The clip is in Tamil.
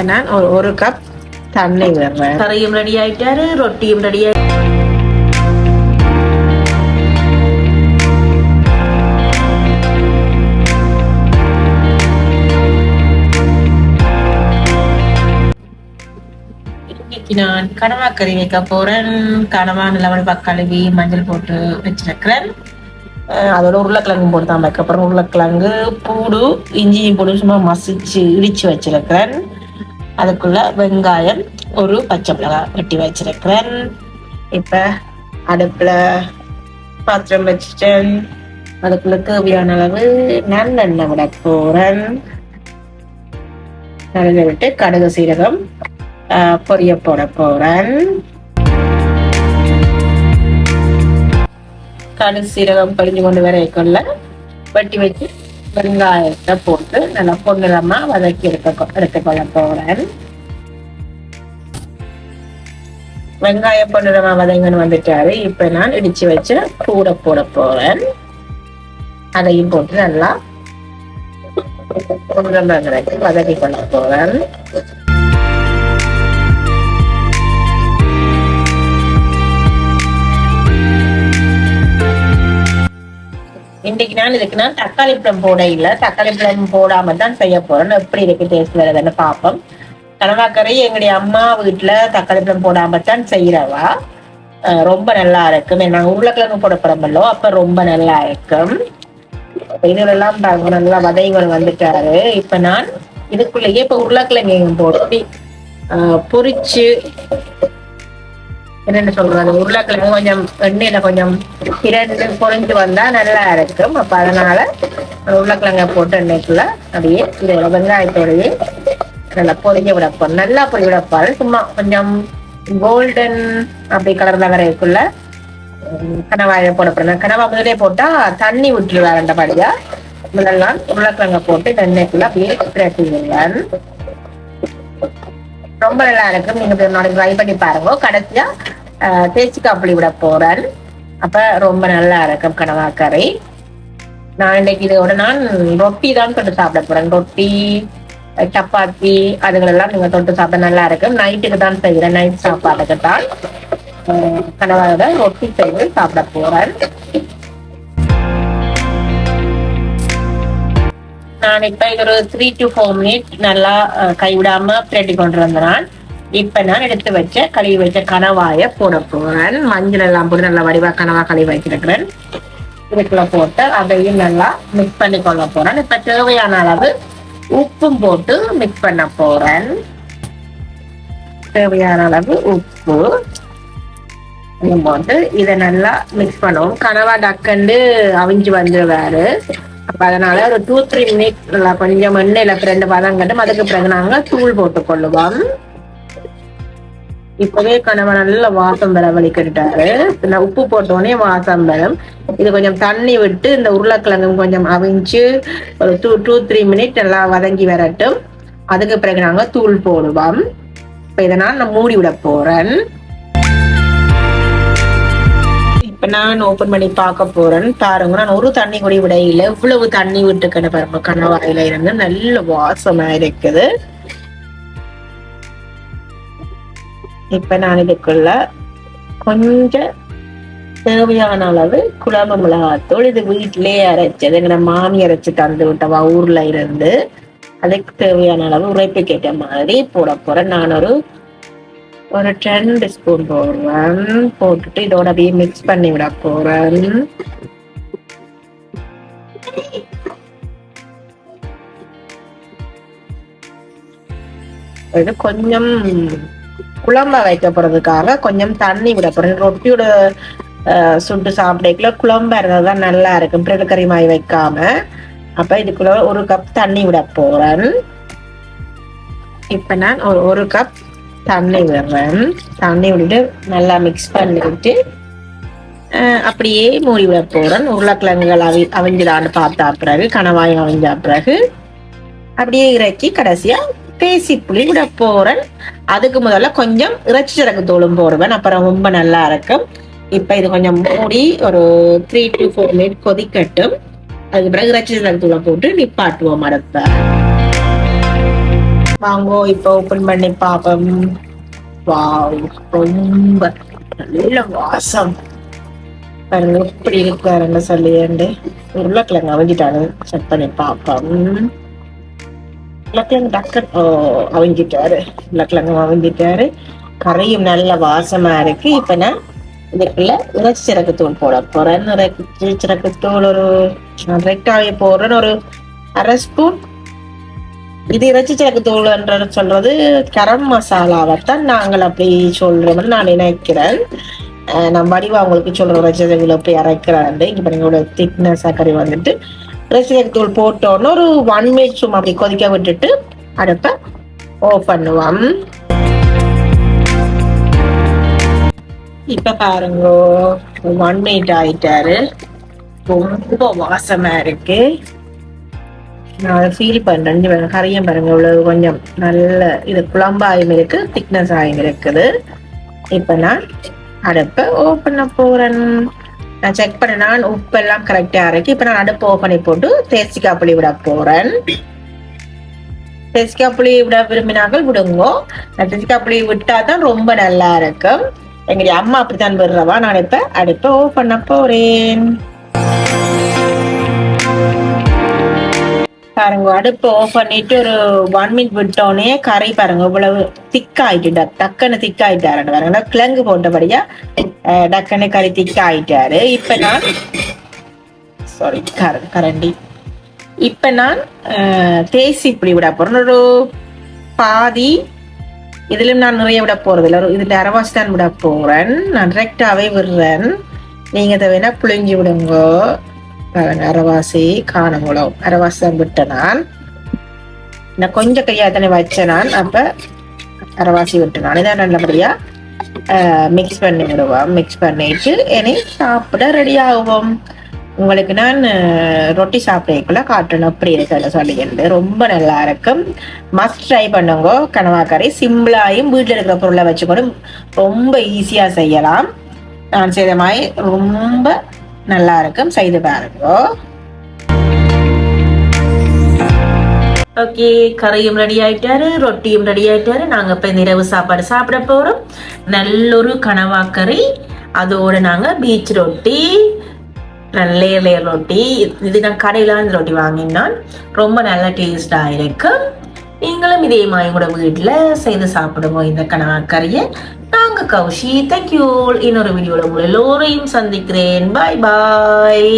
இப்ப நான் ஒரு ஒரு கப் தண்ணி விடுறேன். கறியும் ரெடி ஆயிட்டாரு ரொட்டியும் ரெடி ஆயி நான் கனவா கறி வைக்க போறேன். கனவா நிலவல் கழுவி மஞ்சள் போட்டு வச்சிருக்கிறேன். அதோட உருளைக்கிழங்கு போட்டு தான் வைக்க உருளைக்கிழங்கு பூடு இஞ்சியும் போட்டு சும்மா மசிச்சு இடிச்சு வச்சிருக்கிறேன். அதுக்குள்ள வெங்காயம் ஒரு பச்சை மிளகாய் வெட்டி வச்சிருக்கிறேன். இப்ப அடுப்புல பாத்திரம் வச்சுட்டேன். அதுக்குள்ள தேவையான அளவு நல்லெண்ணெய் விட போறேன். நல்லெண்ணெய் விட்டு கடுகு சீரகம் பொரிய போட போறேன். கடுகு சீரகம் பொரிஞ்சு கொண்டு வரைக்குள்ள வெட்டி வச்சு வெங்காயத்தை போட்டு நல்லா பொன்னிறமா வதக்கி எடுக்க எடுத்துக்கொள்ள போறேன். வெங்காய பொன்னிறமா வதங்கன்னு வந்துட்டாரு. இப்ப நான் இடிச்சு வச்சு கூட போட போறேன். அதையும் போட்டு நல்லா பொன்னிறமா வதக்கி வதக்கி கொள்ள போறேன். இன்னைக்கு நான் இதுக்கு நான் தக்காளி பழம் போட இல்ல. தக்காளி பழம் போடாம தான் செய்ய போறேன். எப்படி இருக்கு டேஸ்ட் வருதுன்னு பார்ப்போம். கனவாக்கரை எங்களுடைய அம்மா வீட்டுல தக்காளி பழம் போடாம தான் செய்யறவா ரொம்ப நல்லா இருக்கும். நாங்க உருளைக்கிழங்கு போட போறோமல்லோ அப்ப ரொம்ப நல்லா இருக்கும். அப்ப இதுலெல்லாம் பாருங்க நல்லா வதைகள் வந்துட்டாரு. இப்ப நான் இதுக்குள்ளேயே இப்ப உருளைக்கிழங்கு போட்டு அஹ் பொரிச்சு என்னென்ன சொல்றது? உருளைக்கிழங்கு கொஞ்சம் எண்ணெயில கொஞ்சம் இரண்டு பொறிஞ்சு வந்தா நல்லா இருக்கும். அப்ப அதனால உருளைக்கிழங்க போட்டு எண்ணெய்க்குள்ள அப்படியே இதோட வெங்காயத்தோடயே நல்லா பொரிஞ்சு விடப்போம். நல்லா பொறி விடப்பாரு சும்மா கொஞ்சம் கோல்டன் அப்படி கலர்ல வரைக்குள்ள உம், கனவாயை போட போறேன். கனவா முதலே போட்டா தண்ணி விட்டுருவார் அந்த படியா. முதல்லாம் உருளைக்கிழங்க போட்டு எண்ணெய்க்குள்ள அப்படியே பிரட்டிடுவேன் ரொம்ப நல்லா இருக்கும் நீங்க நாளைக்கு ட்ரை பண்ணி பாருங்க. கடைசியா தேச்சு தேய்ச்சி விட போறேன். அப்ப ரொம்ப நல்லா இருக்கும் கனவாக்கரை. நான் இன்னைக்கு இதோட நான் ரொட்டி தான் தொட்டு சாப்பிட போறேன். ரொட்டி சப்பாத்தி அதுகளெல்லாம் நீங்க தொட்டு சாப்பிட நல்லா இருக்கும். நைட்டுக்கு தான் செய்கிறேன் நைட் சாப்பாடுக்கு தான் கனவாக ரொட்டி செய்து சாப்பிட போறேன். நான் இப்ப இது ஒரு த்ரீ டு ஃபோர் மினிட் நல்லா கைவிடாம பிரட்டி கொண்டு வந்தேன். இப்ப நான் எடுத்து வச்ச கழுவி வச்ச கனவாய போட போறேன். மஞ்சள் எல்லாம் போட்டு நல்லா வடிவா கனவா கழுவி வச்சிருக்கிறேன். இதுக்குள்ள போட்டு அதையும் நல்லா மிக்ஸ் பண்ணி கொள்ள போறேன். இப்ப தேவையான அளவு உப்பும் போட்டு மிக்ஸ் பண்ண போறேன். தேவையான அளவு உப்பு. போட்டு இதை நல்லா மிக்ஸ் பண்ணுவோம். கனவா டக்குண்டு அவிஞ்சு வந்துருவாரு. அப்ப அதனால ஒரு டூ த்ரீ மினிட் நல்லா கொஞ்சம் எண்ணெயில ரெண்டு வதங்கட்டும். அதுக்கு பிறகு நாங்க தூள் போட்டு கொள்ளுவோம். இப்பவே கணவன் நல்ல வாசம் வர வலிக்கிட்டாரு. நான் உப்பு போட்டோடனே வாசம் வரும். இது கொஞ்சம் தண்ணி விட்டு இந்த உருளைக்கிழங்கும் கொஞ்சம் அவிஞ்சு ஒரு டூ டூ த்ரீ மினிட் நல்லா வதங்கி வரட்டும். அதுக்கு பிறகு நாங்க தூள் போடுவோம். இப்ப இதனால நான் நான் மூடி விட போறேன். இப்ப நான் ஓபன் பண்ணி பார்க்க போறேன் பாருங்க. நான் ஒரு தண்ணி கூட விடையில இவ்வளவு தண்ணி விட்டு பாருங்க. கணவாயில இருந்து நல்ல வாசமா இருக்குது. இப்ப நான் இதுக்குள்ள கொஞ்சம் தேவையான அளவு குழம்பு மிளகாத்தூள் இது வீட்டிலேயே அரைச்சது. எங்களை மாமி அரைச்சு தந்து விட்டவா ஊர்ல இருந்து. அதுக்கு தேவையான அளவு உரைப்பு கேட்ட மாதிரி போட போறேன். நான் ஒரு ஒரு ரெண்டு ஸ்பூன் போடுவேன் போட்டுட்டு இதோட அப்படியே மிக்ஸ் பண்ணி விட போறேன். இது கொஞ்சம் குழம்ப வைக்க போறதுக்காக கொஞ்சம் தண்ணி விட போறேன். ரொட்டியோட சுட்டு சாப்பிடக்குள்ள குழம்பா இருந்தால் தான் நல்லா இருக்கும். பிரெட் கறி மாய் வைக்காம. அப்ப இதுக்குள்ள ஒரு கப் தண்ணி விட போறேன். இப்ப நான் ஒரு ஒரு கப் தண்ணி விடுறேன். தண்ணி விட்டுட்டு நல்லா மிக்ஸ் பண்ணிட்டு அப்படியே மூடி விட போறேன். உருளைக்கிழங்குகள் அவி அவிஞ்சிடான்னு பார்த்தா பிறகு கணவாயம் அவிஞ்சா பிறகு அப்படியே இறக்கி கடைசியா பேசி புளி விட போறேன். அதுக்கு முதல்ல கொஞ்சம் இறைச்சி சிறகு தூளும் போடுவேன். அப்புறம் ரொம்ப நல்லா இருக்கும் இப்ப இது கொஞ்சம் மூடி ஒரு த்ரீ டு ஃபோர் மினிட் கொதிக்கட்டும். அதுக்கு பிறகு இறைச்சி சிறகு தூளை போட்டு நிப்பாட்டுவோம் மரத்தை வாங்கோ இப்போ ஓபன் பண்ணி பாப்போம். வாவ் ரொம்ப நல்ல வாசம். பாருங்க எப்படி இருக்காருன்னு சொல்லியாண்டு. உருளைக்கிழங்கு அவங்கிட்டாரு செக் பண்ணி பார்ப்போம் உருளைக்கிழங்கு டக்கு ஓ அவங்கிட்டாரு. உருளைக்கிழங்கு அவங்கிட்டாரு. கறியும் நல்ல வாசமா இருக்கு. இப்ப நான் இதுக்குள்ள இறைச்சி சிறக்கு தூள் போட போறேன். இறைச்சி சிறக்கு தூள் ஒரு ரெட்டாவே போடுறேன்னு ஒரு அரை ஸ்பூன் இது இறைச்சி சிறக்கு தூள்ன்ற சொல்றது கரம் மசாலாவை தான் நாங்கள் அப்படி சொல்றோம்னு நான் நினைக்கிறேன். நான் வடிவா உங்களுக்கு சொல்ற இறைச்சி சிறகுல எப்படி அரைக்கிறேன் இங்க பாருங்க திக்னஸ் கறி வந்துட்டு. இறைச்சி சிறகு தூள் போட்டோன்னு ஒரு ஒன் மினிட் சும்மா அப்படி கொதிக்க விட்டுட்டு அடுப்பை ஓ பண்ணுவோம். இப்ப பாருங்க ஒன் மினிட் ஆயிட்டாரு. ரொம்ப வாசமா இருக்கு. நான் ஃபீல் பண்ணுறேன் இங்க கரையும் பாருங்கள் இவ்வளவு கொஞ்சம் நல்ல இது குழம்பாயும் இருக்குது திக்னஸ் ஆயும் இருக்குது. இப்போ நான் அடுப்பை ஓப்பன் பண்ண போகிறேன் நான் செக் பண்ணேன் நான் உப்பெல்லாம் கரெக்டாக இருக்கு இப்போ நான் அடுப்பு ஓப்பனை போட்டு தேசிக்காய் புளி விட போகிறேன் தேசிக்காய் புளி விட விரும்பினாங்கள் விடுங்கோ. தேசிக்காய் புளி விட்டால் தான் ரொம்ப நல்லா இருக்கும். எங்களுடைய அம்மா அப்படித்தான் விடுறவா. நான் இப்போ அடுப்பை ஓ பண்ண போகிறேன் பாருங்க அடுப்பு ஆஃப் பண்ணிட்டு ஒரு ஒன் மினிட் விட்டோடனே கரை பாருங்க இவ்வளவு திக்காயிட்டு டக் டக்குன்னு திக்காயிட்டாரு. பாருங்க கிழங்கு போட்டபடியா அஹ், டக்குன்னு கறி திக்காயிட்டாரு. இப்ப நான் சாரி கரண்டி. இப்ப நான் தேசி இப்படி விட போறேன். ஒரு பாதி இதுலயும் நான் நிறைய விட போறது இல்லை. இதுல அரவாசி தான் விட போறேன். நான் டிரெக்டாவே விடுறேன். நீங்க இதை வேணா புளிஞ்சு விடுங்க. பாருங்க, அரவாசி காணங்குளம் அரவாசி விட்டேன் நான். நான் கொஞ்சம் கையாத்தனை வச்சேன் நான். அப்ப அரவாசி விட்டு நான். இதான் நல்லபடியா மிக்ஸ் பண்ணி விடுவோம். மிக்ஸ் பண்ணிட்டு இனி சாப்பிட ரெடி ஆகுவோம். உங்களுக்கு நான் ரொட்டி சாப்பிடக்குள்ள காட்டணும். அப்படி இருக்குன்னு சொல்லிட்டு ரொம்ப நல்லா இருக்கும். மஸ்ட் ட்ரை பண்ணுங்க. கனவாக்கறி சிம்பிளாயும் வீட்டில் இருக்கிற பொருளை வச்சுக்கொண்டு ரொம்ப ஈஸியாக செய்யலாம். நான் செய்த மாதிரி ரொம்ப நல்லா இருக்கும் செய்து பாருங்க. ஓகே கறியும் ரெடி ஆயிட்டாரு ரொட்டியும் ரெடி ஆயிட்டாரு. நாங்க இப்ப இந்த இரவு சாப்பாடு சாப்பிட போறோம். நல்லொரு கறி அதோட நாங்க பீச் ரொட்டி லேயர் லேயர் ரொட்டி. இது நான் கடையில் இந்த ரொட்டி வாங்கினான். ரொம்ப நல்ல டேஸ்டா இருக்கும் நீங்களும் இதே மாதிரி கூட செய்து சாப்பிடுவோம் இந்த கணக்கறியை. நாங்கள் கௌஷி தேங்க்யூ இன்னொரு வீடியோவில் உங்களை எல்லோரையும் சந்திக்கிறேன். பாய் பாய்